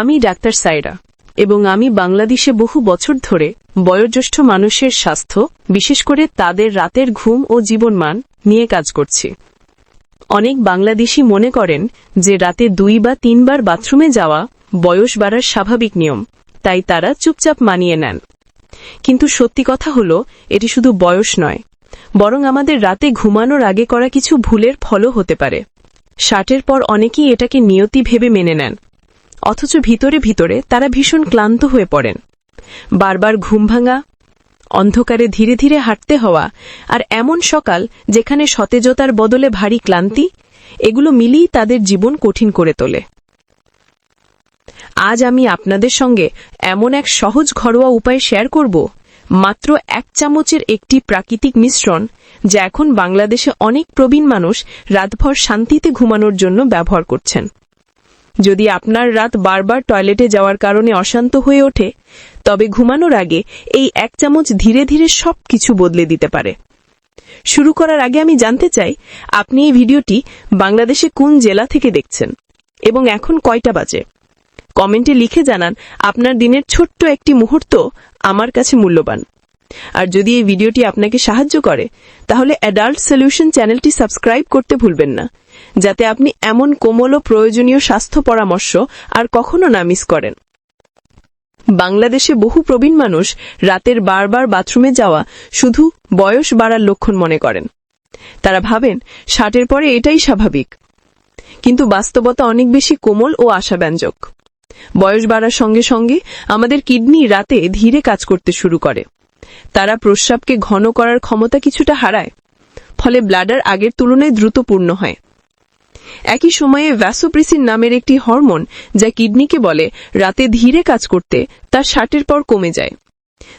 আমি ডাক্তার সাইরা, এবং আমি বাংলাদেশে বহু বছর ধরে বয়োজ্যেষ্ঠ মানুষের স্বাস্থ্য, বিশেষ করে তাদের রাতের ঘুম ও জীবনমান, নিয়ে কাজ করছি। অনেক বাংলাদেশী মনে করেন যে রাতে দুই বা তিনবার বাথরুমে যাওয়া বয়স বাড়ার স্বাভাবিক নিয়ম, তাই তারা চুপচাপ মানিয়ে নেন। কিন্তু সত্যি কথা হল, এটি শুধু বয়স নয়, বরং আমাদের রাতে ঘুমানোর আগে করা কিছু ভুলের ফলও হতে পারে। ষাটের পর অনেকেই এটাকে নিয়তি ভেবে মেনে নেন। অথচ ভিতরে ভিতরে তারা ভীষণ ক্লান্ত হয়ে পড়েন। বারবার ঘুম ভাঙা, অন্ধকারে ধীরে ধীরে হাঁটতে হওয়া, আর এমন সকাল যেখানে সতেজতার বদলে ভারী ক্লান্তি, এগুলো মিলিয়ে তাদের জীবন কঠিন করে তোলে। আজ আমি আপনাদের সঙ্গে এমন এক সহজ ঘরোয়া উপায় শেয়ার করব, মাত্র এক চামচের একটি প্রাকৃতিক মিশ্রণ, যা এখন বাংলাদেশে অনেক প্রবীণ মানুষ রাতভর শান্তিতে ঘুমানোর জন্য ব্যবহার করছেন। যদি আপনার রাত বারবার টয়লেটে যাওয়ার কারণে অশান্ত হয়ে ওঠে, তবে ঘুমানোর আগে এই এক চামচ ধীরে ধীরে সব কিছু বদলে দিতে পারে। শুরু করার আগে আমি জানতে চাই, আপনি এই ভিডিওটি বাংলাদেশে কোন জেলা থেকে দেখছেন? এবং এখন কয়টা বাজে? কমেন্টে লিখে জানান, আপনার দিনের ছোট্ট একটি মুহূর্ত আমার কাছে মূল্যবান। আর যদি এই ভিডিওটি আপনাকে সাহায্য করে, তাহলে অ্যাডাল্ট সলিউশন চ্যানেলটি সাবস্ক্রাইব করতে ভুলবেন না, যাতে আপনি এমন কোমল ও প্রয়োজনীয় স্বাস্থ্য পরামর্শ আর কখনো না মিস করেন। বাংলাদেশে বহু প্রবীণ মানুষ রাতের বারবার বাথরুমে যাওয়া শুধু বয়স বাড়ার লক্ষণ মনে করেন। তারা ভাবেন, ষাটের পরে এটাই স্বাভাবিক। কিন্তু বাস্তবতা অনেক বেশি কোমল ও আশাব্যঞ্জক। বয়স বাড়ার সঙ্গে সঙ্গে আমাদের কিডনি রাতে ধীরে কাজ করতে শুরু করে। তারা প্রস্রাবকে ঘন করার ক্ষমতা কিছুটা হারায়, ফলে ব্লাডার আগের তুলনায় দ্রুত পূর্ণ হয়। একই সময়ে ভ্যাসোপ্রিসিন নামের একটি হরমোন, যা কিডনিকে বলে রাতে ধীরে কাজ করতে তার ষাটের পর কমে যায়।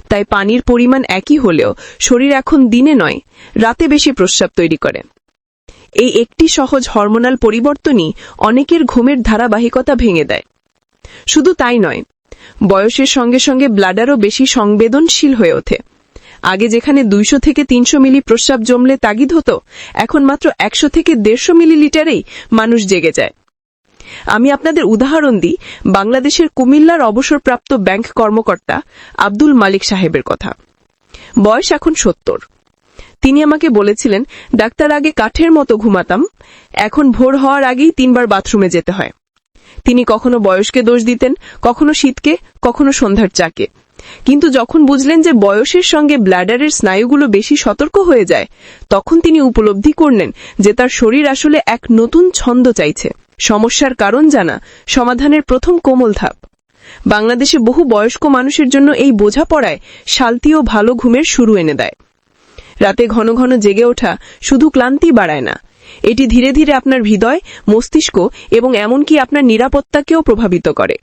তাই পানির পরিমাণ একই হলেও শরীর এখন দিনে নয়, রাতে বেশি প্রস্রাব তৈরি করে। এই একটি সহজ হরমোনাল পরিবর্তনই অনেকের ঘুমের ধারাবাহিকতা ভেঙে দেয়। শুধু তাই নয় বয়সের সঙ্গে সঙ্গে ব্লাডারও বেশি সংবেদনশীল হয়ে ওঠে। আগে যেখানে দুইশো থেকে তিনশো মিলি প্রস্রাব জমলে তাগিদ হতো, এখন মাত্র একশো থেকে দেড়শো মিলিলিটারেই মানুষ জেগে যায়। আমি আপনাদের উদাহরণ দিই, বাংলাদেশের কুমিল্লার অবসরপ্রাপ্ত ব্যাংক কর্মকর্তা আব্দুল মালিক সাহেবের কথা। বয়স এখন সত্তর। তিনি আমাকে বলেছিলেন, ডাক্তার আগে কাঠের মতো ঘুমাতাম, এখন ভোর হওয়ার আগেই তিনবার বাথরুমে যেতে হয়। তিনি কখনো বয়সকে দোষ দিতেন, কখনো শীতকে, কখনো সন্ধ্যার চাকে। কিন্তু যখন বুঝলেন যে বয়সের সঙ্গে ব্ল্যাডারের স্নায়ুগুলো বেশি সতর্ক হয়ে যায়, তখন তিনি উপলব্ধি করলেন যে তার শরীর আসলে এক নতুন ছন্দ চাইছে। সমস্যার কারণ জানা সমাধানের প্রথম কোমল ধাপ। বাংলাদেশে বহু বয়স্ক মানুষের জন্য এই বোঝাপড়ায় শান্তি ও ভালো ঘুমের শুরু এনে দেয়। রাতে ঘন ঘন জেগে ওঠা শুধু ক্লান্তি বাড়ায় না এটি ধীরে ধীরে আপনার হৃদয়, মস্তিষ্ক এবং এমনকি আপনার নিরাপত্তাকেও প্রভাবিত করে।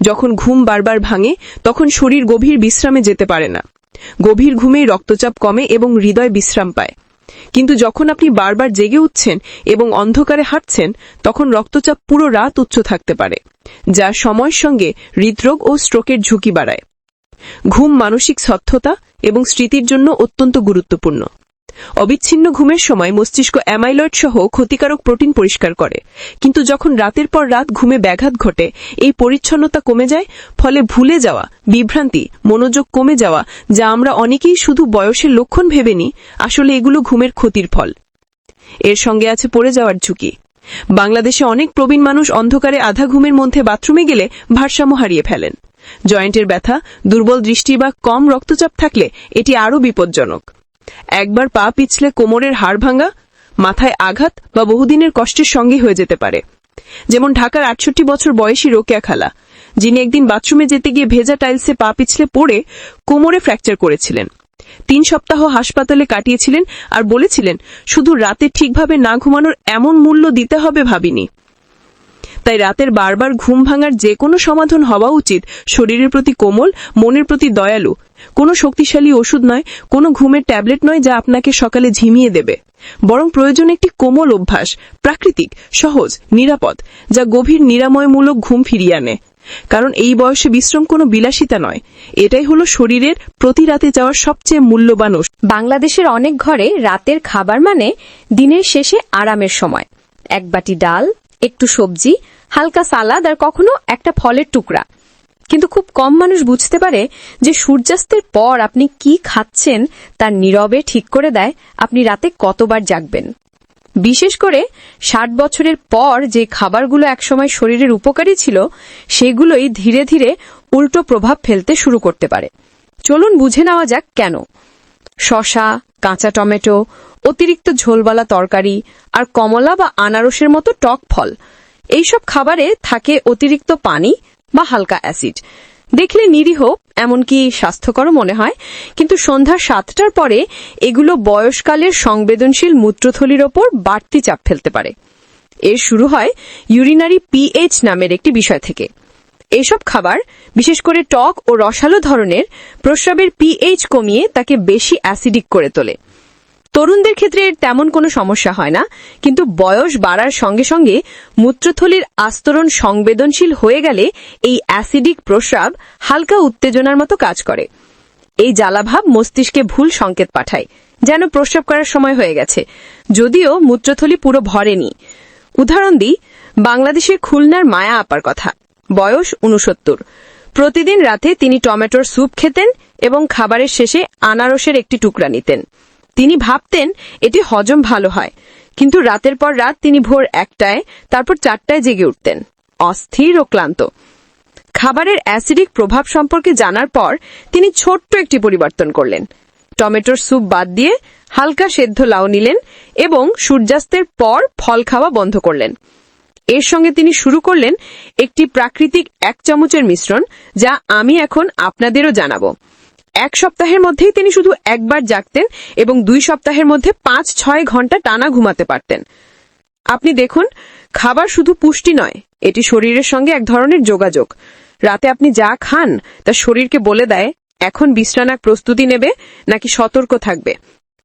যখন ঘুম বারবার ভাঙে, তখন শরীর গভীর বিশ্রামে যেতে পারে না। গভীর ঘুমেই রক্তচাপ কমে এবং হৃদয় বিশ্রাম পায়। কিন্তু যখন আপনি বারবার জেগে উঠছেন এবং অন্ধকারে হাঁটছেন, তখন রক্তচাপ পুরো রাত উচ্চ থাকতে পারে, যা সময়ের সঙ্গে হৃদরোগ ও স্ট্রোকের ঝুঁকি বাড়ায়। ঘুম মানসিক স্বচ্ছতা এবং স্মৃতির জন্য অত্যন্ত গুরুত্বপূর্ণ। অবিচ্ছিন্ন ঘুমের সময় মস্তিষ্ক অ্যামাইলয়েড সহ ক্ষতিকারক প্রোটিন পরিষ্কার করে। কিন্তু যখন রাতের পর রাত ঘুমে ব্যাঘাত ঘটে, এই পরিচ্ছন্নতা কমে যায়, ফলে ভুলে যাওয়া, বিভ্রান্তি, মনোযোগ কমে যাওয়া, যা আমরা অনেকেই শুধু বয়সের লক্ষণ ভেবে নিই, আসলে এগুলো ঘুমের ক্ষতির ফল। এর সঙ্গে আছে পড়ে যাওয়ার ঝুঁকি। বাংলাদেশে অনেক প্রবীণ মানুষ অন্ধকারে আধা ঘুমের মধ্যে বাথরুমে গেলে ভারসাম্য হারিয়ে ফেলেন। জয়েন্টের ব্যথা, দুর্বল দৃষ্টি বা কম রক্তচাপ থাকলে এটি আরও বিপজ্জনক। একবার পা পিছলে কোমরের হাড় ভাঙা, মাথায় আঘাত বা বহুদিনের কষ্টের সঙ্গে হয়ে যেতে পারে। যেমন ঢাকার আটষট্টি বছর বয়সী রোকেয়া খালা, যিনি একদিন বাথরুমে যেতে গিয়ে ভেজা টাইলসে পা পিছলে পড়ে কোমরে ফ্র্যাকচার করেছিলেন। তিন সপ্তাহ হাসপাতালে কাটিয়েছিলেন আর বলেছিলেন, শুধু রাতে ঠিকভাবে না ঘুমানোর এমন মূল্য দিতে হবে ভাবিনি। তাই রাতের বারবার ঘুম ভাঙার যে কোনো সমাধান হওয়া উচিত, শরীরের প্রতি কোমল, মনের প্রতি দয়ালু কোনো শক্তিশালী ওষুধ নয়, কোনো ঘুমের ট্যাবলেট নয় যা আপনাকে সকালে ঝিমিয়ে দেবে। বরং প্রয়োজন একটি কোমল অভ্যাস, প্রাকৃতিক, সহজ, নিরাপদ, যা গভীর নিরাময়মূলক ঘুম ফিরিয়ে আনে। কারণ এই বয়সে বিশ্রাম কোনো বিলাসিতা নয়। এটাই হলো শরীরের প্রতি রাতে যাওয়ার সবচেয়ে মূল্যবান বাংলাদেশের অনেক ঘরে রাতের খাবার মানে দিনের শেষে আরামের সময়। এক বাটি ডাল, একটু সবজি, হালকা সালাদ আর কখনো একটা ফলের টুকরা। কিন্তু খুব কম মানুষ বুঝতে পারে যে সূর্যাস্তের পর আপনি কি খাচ্ছেন তার নীরবে ঠিক করে দেয় আপনি রাতে কতবার জাগবেন। বিশেষ করে ষাট বছরের পর যে খাবারগুলো একসময় শরীরের উপকারী ছিল, সেগুলোই ধীরে ধীরে উল্টো প্রভাব ফেলতে শুরু করতে পারে। চলুন বুঝে নেওয়া যাক কেন। শশা, কাঁচা টমেটো, অতিরিক্ত ঝোলবালা তরকারি আর কমলা বা আনারসের মতো টক ফল, এইসব খাবারে থাকে অতিরিক্ত পানি বা হালকা অ্যাসিড। দেখলে নিরীহ, এমনকি স্বাস্থ্যকর মনে হয়। কিন্তু সন্ধ্যা সাতটার পরে এগুলো বয়সকালের সংবেদনশীল মূত্রথলির ওপর বাড়তি চাপ ফেলতে পারে। এর শুরু হয় ইউরিনারি পিএইচ নামের একটি বিষয় থেকে। এসব খাবার, বিশেষ করে টক ও রসালো ধরনের, প্রস্রাবের পিএইচ কমিয়ে তাকে বেশি অ্যাসিডিক করে তোলে। তরুণদের ক্ষেত্রে তেমন কোনো সমস্যা হয় না, কিন্তু বয়স বাড়ার সঙ্গে সঙ্গে মূত্রথলির আস্তরণ সংবেদনশীল হয়ে গেলে এই অ্যাসিডিক প্রস্রাব হালকা উত্তেজনার মতো কাজ করে। এই জ্বালাভাব মস্তিষ্কে ভুল সংকেত পাঠায়, যেন প্রস্রাব করার সময় হয়ে গেছে। যদিও মূত্রথলি পুরো ভরেনি। উদাহরণ দিই বাংলাদেশের খুলনার মায়া আপার কথা, বয়স উনসত্তর প্রতিদিন রাতে তিনি টমেটোর স্যুপ খেতেন এবং খাবারের শেষে আনারসের একটি টুকরা নিতেন। তিনি ভাবতেন এটি হজম ভালো হয়। কিন্তু রাতের পর রাত তিনি ভোর একটায়, তারপর চারটায় জেগে উঠতেন। অস্থির ও ক্লান্ত। খাবারের অ্যাসিডিক প্রভাব সম্পর্কে জানার পর তিনি ছোট্ট একটি পরিবর্তন করলেন। টমেটোর স্যুপ বাদ দিয়ে হালকা সেদ্ধ লাউ নিলেন এবং সূর্যাস্তের পর ফল খাওয়া বন্ধ করলেন। এর সঙ্গে তিনি শুরু করলেন একটি প্রাকৃতিক এক চামচের মিশ্রণ, যা আমি এখন আপনাদেরও জানাব। এক সপ্তাহের মধ্যেই তিনি শুধু একবার জাগতেন এবং দুই সপ্তাহের মধ্যে পাঁচ, ছয় ঘণ্টা টানা ঘুমাতে পারতেন। আপনি দেখুন, খাবার শুধু পুষ্টি নয়, এটি শরীরের সঙ্গে এক ধরনের যোগাযোগ। রাতে আপনি যা খান, তা শরীরকে বলে দেয়, এখন বিশ্রানাক প্রস্তুতি নেবে, নাকি সতর্ক থাকবে?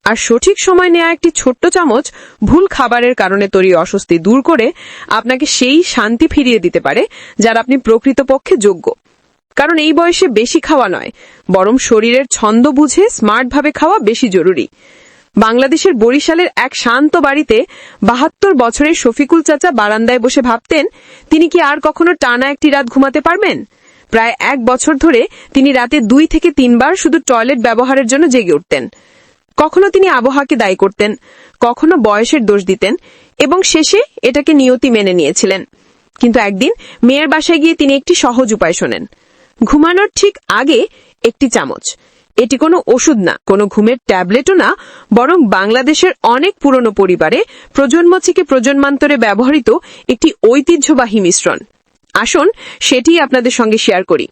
আর সঠিক সময় নেওয়া একটি ছোট্ট চামচ ভুল খাবারের কারণে তৈরি অস্বস্তি দূর করে আপনাকে সেই শান্তি ফিরিয়ে দিতে পারে, যার আপনি প্রকৃতপক্ষে যোগ্য। কারণ এই বয়সে বেশি খাওয়া নয়, বরং শরীরের ছন্দ বুঝে স্মার্টভাবে খাওয়া বেশি জরুরি। বাংলাদেশের বরিশালের এক শান্ত বাড়িতে বাহাত্তর বছরের শফিকুল চাচা বারান্দায় বসে ভাবতেন, তিনি কি আর কখনো টানা একটি রাত ঘুমাতে পারবেন? প্রায় এক বছর ধরে তিনি রাতে দুই থেকে তিনবার শুধু টয়লেট ব্যবহারের জন্য জেগে উঠতেন। কখনো তিনি আবহাওয়াকে দায়ী করতেন, কখনো বয়সের দোষ দিতেন, এবং শেষে এটাকে নিয়তি মেনে নিয়েছিলেন। কিন্তু একদিন মেয়ের বাসায় গিয়ে তিনি একটি সহজ উপায় শোনেন। ঘুমানোর ঠিক আগে একটি চামচ। এটি কোনো ওষুধ না, কোনো ঘুমের ট্যাবলেটও না, বরং বাংলাদেশের অনেক পুরনো পরিবারে প্রজন্ম থেকে প্রজন্মান্তরে ব্যবহৃত একটি ঐতিহ্যবাহী মিশ্রণ। আসুন সেটি আপনাদের সঙ্গে শেয়ার করি।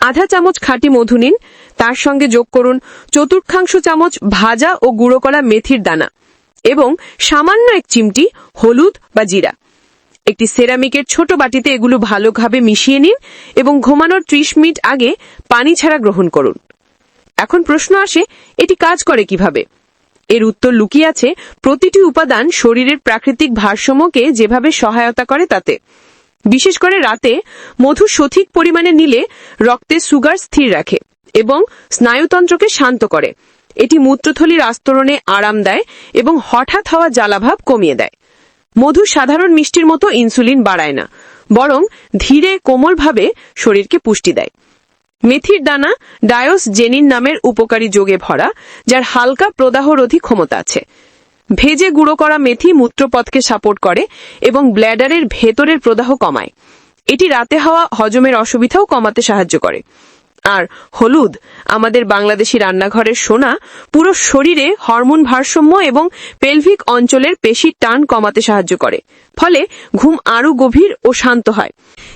আধা চামচ খাঁটি মধু নিন, তার সঙ্গে যোগ করুন চতুর্থাংশ চামচ ভাজা ও গুঁড়ো করা মেথির দানা এবং সামান্য এক চিমটি হলুদ বা জিরা। একটি সেরামিকের ছোট বাটিতে এগুলো ভালোভাবে মিশিয়ে নিন এবং ঘুমানোর ত্রিশ মিনিট আগে পানি ছাড়া গ্রহণ করুন। এখন প্রশ্ন আসে, এটি কাজ করে কীভাবে? এর উত্তর লুকিয়ে আছে প্রতিটি উপাদান শরীরের প্রাকৃতিক ভারসাম্যকে যেভাবে সহায়তা করে তাতে। বিশেষ করে রাতে মধু সঠিক পরিমাণে নিলে রক্তে সুগার স্থির রাখে এবং স্নায়ুতন্ত্রকে শান্ত করে। এটি মূত্রথলির আস্তরণে আরাম দেয় এবং হঠাৎ হওয়া জ্বালাভাব কমিয়ে দেয়। মধু সাধারণ মিষ্টির মতো ইনসুলিন বাড়ায় না, বরং ধীরে কোমলভাবে শরীরকে পুষ্টি দেয়। মেথির দানা ডায়োস জেনিন নামের উপকারী যোগে ভরা, যার হালকা প্রদাহরোধী ক্ষমতা আছে। ভেজে গুঁড়ো করা মেথি মূত্রপথকে সাপোর্ট করে এবং ব্ল্যাডারের ভেতরের প্রদাহ কমায়। এটি রাতে হওয়া হজমের অসুবিধাও কমাতে সাহায্য করে। আর হলুদ। আমাদের বাংলাদেশি রান্নাঘরের সোনা পুরো শরীরে হরমোন ভারসাম্য এবং পেলভিক অঞ্চলের পেশির টান কমাতে সাহায্য করে। ফলে ঘুম আরও গভীর ও শান্ত হয়।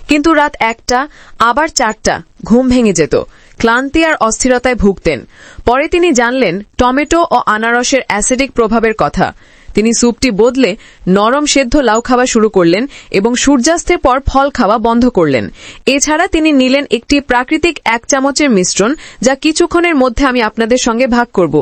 কিন্তু রাত একটা, আবার চারটা, ঘুম ভেঙে যেত। ক্লান্তি আর অস্থিরতায় ভুগতেন। পরে তিনি জানলেন টমেটো ও আনারসের অ্যাসিডিক প্রভাবের কথা। তিনি স্যুপটি বদলে নরম সেদ্ধ লাউ খাওয়া শুরু করলেন এবং সূর্যাস্তের পর ফল খাওয়া বন্ধ করলেন। এছাড়া তিনি নিলেন একটি প্রাকৃতিক এক চামচের মিশ্রণ, যা কিছুক্ষণের মধ্যে আমি আপনাদের সঙ্গে ভাগ করব।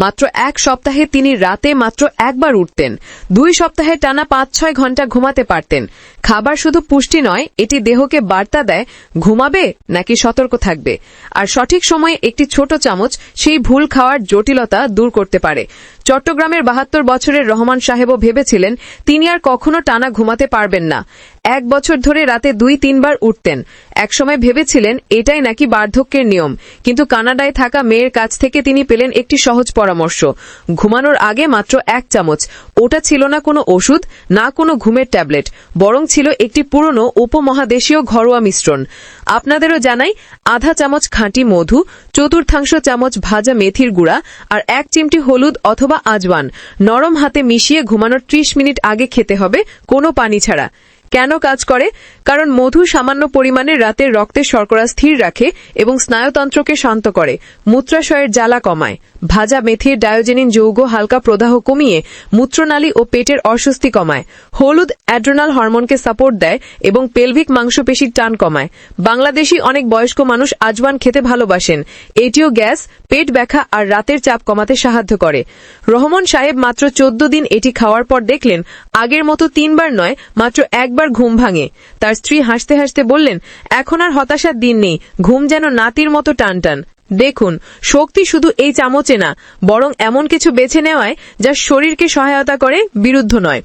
মাত্র এক সপ্তাহে তিনি রাতে মাত্র একবার উঠতেন। দুই সপ্তাহে টানা পাঁচ ছয় ঘণ্টা ঘুমাতে পারতেন। খাবার শুধু পুষ্টি নয়, এটি দেহকে বার্তা দেয়, ঘুমাবে নাকি সতর্ক থাকবে। আর সঠিক সময়ে একটি ছোট চামচ সেই ভুল খাওয়ার জটিলতা দূর করতে পারে। চট্টগ্রামের বাহাত্তর বছরের রহমান সাহেবও ভেবেছিলেন, তিনি আর কখনো টানা ঘুমাতে পারবেন না। এক বছর ধরে রাতে দুই তিনবার উঠতেন। একসময় ভেবেছিলেন, এটাই নাকি বার্ধক্যের নিয়ম। কিন্তু কানাডায় থাকা মেয়ের কাছ থেকে তিনি পেলেন একটি সহজ পরামর্শ। ঘুমানোর আগে মাত্র এক চামচ। ওটা ছিল না কোনো ওষুধ, না কোনো ঘুমের ট্যাবলেট। বরং ছিল একটি পুরনো উপমহাদেশীয় ঘরোয়া মিশ্রণ। আপনাদেরও জানাই, আধা চামচ খাঁটি মধু, চতুর্থাংশ চামচ ভাজা মেথির গুঁড়া আর এক চিমটি হলুদ অথবা আজওয়ান। নরম হাতে মিশিয়ে ঘুমানোর ত্রিশ মিনিট আগে খেতে হবে, কোনো পানি ছাড়া। কেন কাজ করে? কারণ মধু সামান্য পরিমাণে রাতের রক্তের শর্করা স্থির রাখে এবং স্নায়ুতন্ত্রকে শান্ত করে। মূত্রাশয়ের জ্বালা কমায়। ভাজা মেথির ডায়োজেনিন যৌগ হালকা প্রদাহ কমিয়ে মূত্রনালী ও পেটের অস্বস্তি কমায়। হলুদ অ্যাড্রোনাল হরমোনকে সাপোর্ট দেয় এবং পেলভিক মাংসপেশির টান কমায়। বাংলাদেশি অনেক বয়স্ক মানুষ আজওয়ান খেতে ভালোবাসেন। এটিও গ্যাস, পেট ব্যথা আর রাতের চাপ কমাতে সাহায্য করে। রহমান সাহেব মাত্র চোদ্দ দিন এটি খাওয়ার পর দেখলেন, আগের মতো তিনবার নয়, মাত্র একবার ঘুম ভাঙে। তার স্ত্রী হাসতে হাসতে বললেন, এখন আর হতাশার দিন নেই, ঘুম যেন নাতির মতো টান টান দেখুন, শক্তি শুধু এই চামচে না, বরং এমন কিছু বেছে নেওয়ায় যা শরীরকে সহায়তা করে বিরুদ্ধ নয়।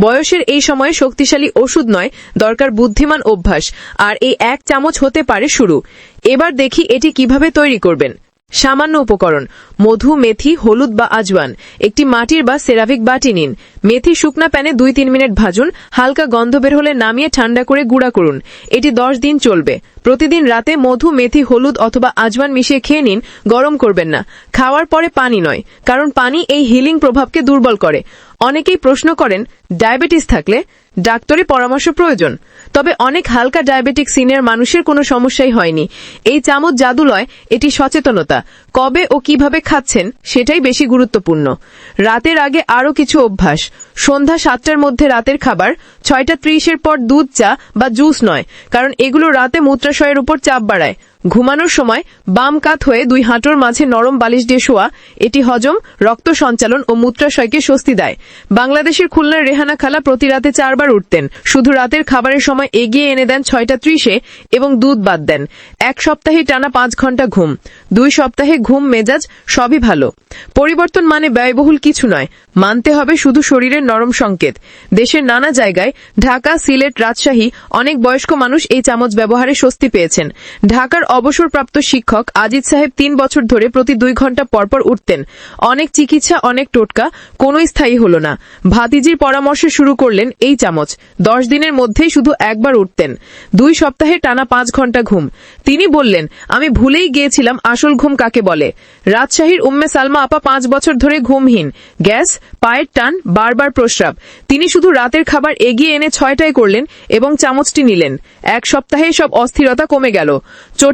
বয়সের এই সময়ে শক্তিশালী ওষুধ নয়, দরকার বুদ্ধিমান অভ্যাস, আর এই এক চামচ হতে পারে শুরু। এবার দেখি এটি কীভাবে তৈরি করবেন। সামান্য উপকরণ। মধু, মেথি, হলুদ বা আজওয়ান। একটি মাটির বা সেরাভিক বাটি নিন। মেথি শুকনা প্যানে দুই তিন মিনিট ভাজুন। হালকা গন্ধ বের হলে নামিয়ে ঠান্ডা করে গুঁড়া করুন। এটি দশ দিন চলবে। প্রতিদিন রাতে মধু, মেথি, হলুদ অথবা আজওয়ান মিশিয়ে খেয়ে নিন। গরম করবেন না। খাওয়ার পরে পানি নয়, কারণ পানি এই হিলিং প্রভাবকে দুর্বল করে। অনেকেই প্রশ্ন করেন, ডায়াবেটিস থাকলে ডাক্তারি পরামর্শ প্রয়োজন। তবে অনেক হালকা ডায়াবেটিক সিনিয়র মানুষের কোনো সমস্যাই হয়নি। এই চামচ জাদু লয় এটি সচেতনতা। কবে ও কীভাবে খাচ্ছেন, সেটাই বেশি গুরুত্বপূর্ণ। রাতের আগে আরও কিছু অভ্যাস। সন্ধ্যা সাতটার মধ্যে রাতের খাবার, ছয়টা ত্রিশের পর দুধ, চা বা জুস নয়, কারণ এগুলো রাতে মূত্রাশয়ের উপর চাপ বাড়ায়। ঘুমানোর সময় বাম কাত হয়ে দুই হাঁটুর মাঝে নরম বালিশ দিয়ে শোয়া, এটি হজম, রক্ত সঞ্চালন ও মূত্রাশয়কে স্বস্তি দেয়। বাংলাদেশের খুলনার রেহানা খালা প্রতি রাতে চারবার উঠতেন। শুধু রাতের খাবারের সময় এগিয়ে এনে দেন ছয়টা ত্রিশে এবং দুধ বাদ দেন। এক সপ্তাহে টানা পাঁচ ঘণ্টা ঘুম। দুই সপ্তাহে ঘুম মেজাজ সবই ভালো। পরিবর্তন মানে ব্যয়বহুল কিছু নয়। মানতে হবে শুধু শরীরের নরম সংকেত। দেশের নানা জায়গায় ঢাকা, সিলেট, রাজশাহী অনেক বয়স্ক মানুষ এই চামচ ব্যবহারে স্বস্তি পেয়েছেন। ঢাকার অবসরপ্রাপ্ত শিক্ষক আজিজ সাহেব তিন বছর ধরে প্রতি দুই ঘণ্টা পরপর উঠতেন। অনেক চিকিৎসা, অনেক টোটকা, কোনোই স্থায়ী হল না। ভাতিজির পরামর্শে শুরু করলেন এই চামচ। দশ দিনের মধ্যেই শুধু একবার উঠতেন। দুই সপ্তাহে টানা পাঁচ ঘণ্টা ঘুম। তিনি বললেন, আমি ভুলেই গিয়েছিলাম আসল ঘুম কাকে বলে। রাজশাহীর উম্মে সালমা আপা পাঁচ বছর ধরে ঘুমহীন। গ্যাস, পায়ের টান, বারবার প্রস্রাব। তিনি শুধু রাতের খাবার এগিয়ে এনে ছয়টায় করলেন এবং চামচটি নিলেন। এক সপ্তাহে সব অস্থিরতা কমে গেল।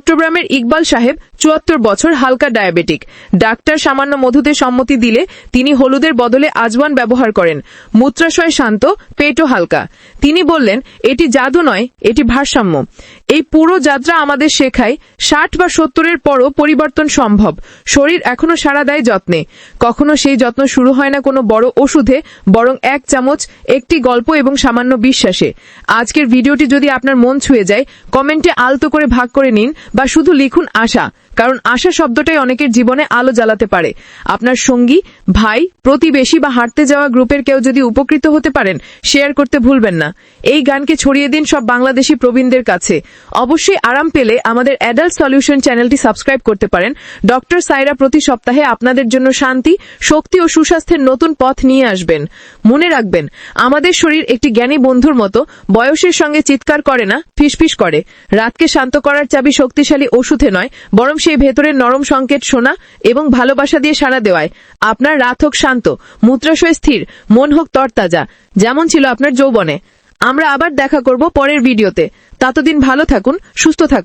চট্টগ্রামের ইকবাল সাহেব চুয়াত্তর বছর হালকা ডায়াবেটিক। ডাক্তার সামান্য মধুতে সম্মতি দিলে তিনি হলুদের বদলে আজওয়ান ব্যবহার করেন। মূত্রাশয় শান্ত, পেটও হালকা। তিনি বললেন, এটি জাদু নয়, এটি ভারসাম্য। এই পুরো যাত্রা আমাদের শেখায় ষাট বা সত্তরের পরও পরিবর্তন সম্ভব। শরীর এখনও সাড়া দেয় যত্নে। কখনো সেই যত্ন শুরু হয় না কোনো বড় ওষুধে, বরং এক চামচ, একটি গল্প এবং সামান্য বিশ্বাসে। আজকের ভিডিওটি যদি আপনার মন ছুঁয়ে যায়, কমেন্টে আলতো করে ভাগ করে নিন বা শুধু লিখুন আশা। কারণ আশা শব্দটাই অনেকের জীবনে আলো জ্বালাতে পারে। আপনার সঙ্গী, ভাই, প্রতিবেশী বা হাঁটতে যাওয়া গ্রুপের কেউ যদি উপকৃত হতে পারেন, শেয়ার করতে ভুলবেন না। এই গানকে ছড়িয়ে দিন সব বাংলাদেশি প্রবীণদের কাছে। অবশ্যই আরাম পেলে আমাদের অ্যাডাল্ট সলিউশন চ্যানেলটি সাবস্ক্রাইব করতে পারেন। ডক্টর সাইরা প্রতি সপ্তাহে আপনাদের জন্য শান্তি, শক্তি ও সুস্বাস্থ্যের নতুন পথ নিয়ে আসবেন। মনে রাখবেন, আমাদের শরীর একটি জ্ঞানী বন্ধুর মতো, বয়সের সঙ্গে চিৎকার করে না, ফিসফিস করে। রাতকে শান্ত করার চাবি শক্তিশালী ওষুধে নয়, বরং সেই ভেতরের নরম সংকেত শোনা এবং ভালোবাসা দিয়ে সাড়া দেওয়ায়। আপনার রাত হোক শান্ত, মূত্রাশয় স্থির, মন হোক তরতাজা, যেমন ছিল আপনার যৌবনে। আমরা আবার দেখা করব পরের ভিডিওতে। ততদিন ভালো থাকুন, সুস্থ থাকুন।